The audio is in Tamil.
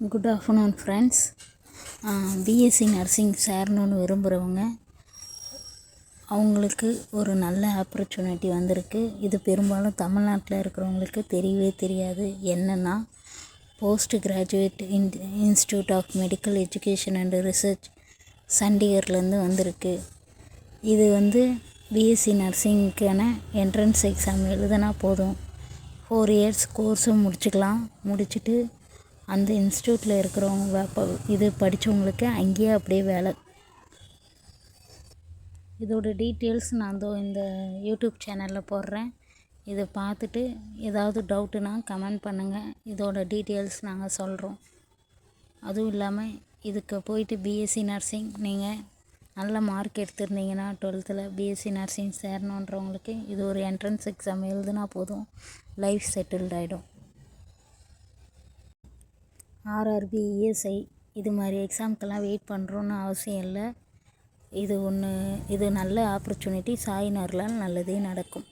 Good afternoon friends BSc nursing சேரணுன்னு விரும்புகிறவங்க அவங்களுக்கு ஒரு நல்ல ஆப்பர்ச்சுனிட்டி வந்திருக்கு. இது பெரும்பாலும் தமிழ்நாட்டில் இருக்கிறவங்களுக்கு தெரியவே தெரியாது. என்னென்னா post graduate in institute of medical education and research சண்டிகர்லேருந்து வந்திருக்கு. இது வந்து பிஎஸ்சி நர்சிங்க்கான என்ட்ரன்ஸ் எக்ஸாம் எழுதுனா போதும். ஃபோர் இயர்ஸ் கோர்ஸும் முடிச்சுக்கலாம். முடிச்சுட்டு அந்த இன்ஸ்டியூட்டில் இருக்கிறவங்க இது படித்தவங்களுக்கு அங்கேயே அப்படியே வேலை. இதோட டீட்டெயில்ஸ் நான் தோ இந்த யூடியூப் சேனலில் போடுறேன். இதை பார்த்துட்டு ஏதாவது டவுட்டுனா கமெண்ட் பண்ணுங்கள் இதோட டீட்டெயில்ஸ் நாங்கள் சொல்கிறோம் அதுவும் இல்லாமல் இதுக்கு போயிட்டு பிஎஸ்சி நர்சிங் நீங்கள் நல்ல மார்க் எடுத்திருந்தீங்கன்னா டுவெல்த்தில் பிஎஸ்சி நர்சிங் சேரணுன்றவங்களுக்கு இது ஒரு என்ட்ரன்ஸ் எக்ஸாம் எழுதுனா போதும். லைஃப் செட்டில்ட் ஆகிடும் ஆர்ஆர்பி இஎஸ்ஐ இது மாதிரி எக்ஸாம்க்கெல்லாம் வெயிட் பண்ணுறோன்னு அவசியம் இல்லை. இது ஒன்று இது நல்ல ஆப்பர்ச்சுனிட்டி சாய் நல்லதே நடக்கும்.